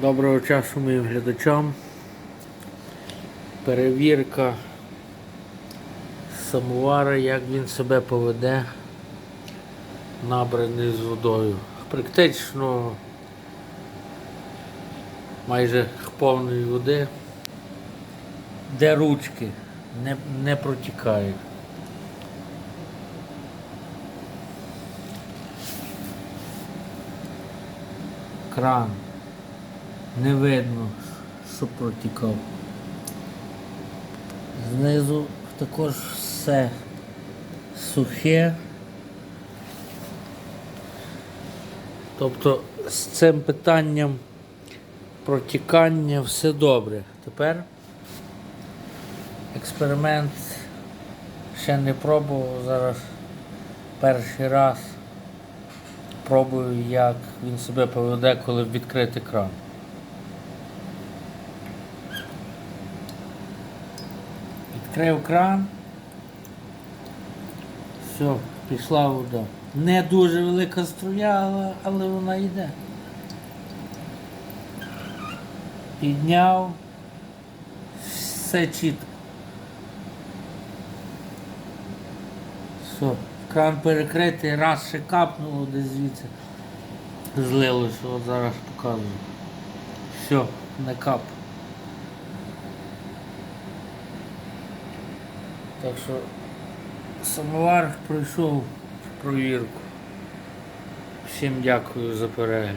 Доброго часу моїм глядачам. Перевірка самовара, як він себе поведе, набраний з водою. Практично майже повної води, де ручки не, не протікають. Кран. Не видно, що протікав. Знизу також все сухе. Тобто з цим питанням протікання все добре. Тепер експеримент ще не пробував, зараз перший раз пробую, як він себе поведе, коли відкрити кран. Відкрив кран. Все, пішла вода. Не дуже велика струя, але, вона йде. Підняв. Все чітко. Все, кран перекритий, раз ще капнуло десь звідси. Злилося, от зараз показую. Все, не кап. Так що самовар пройшов провірку. Всім дякую за перегляд.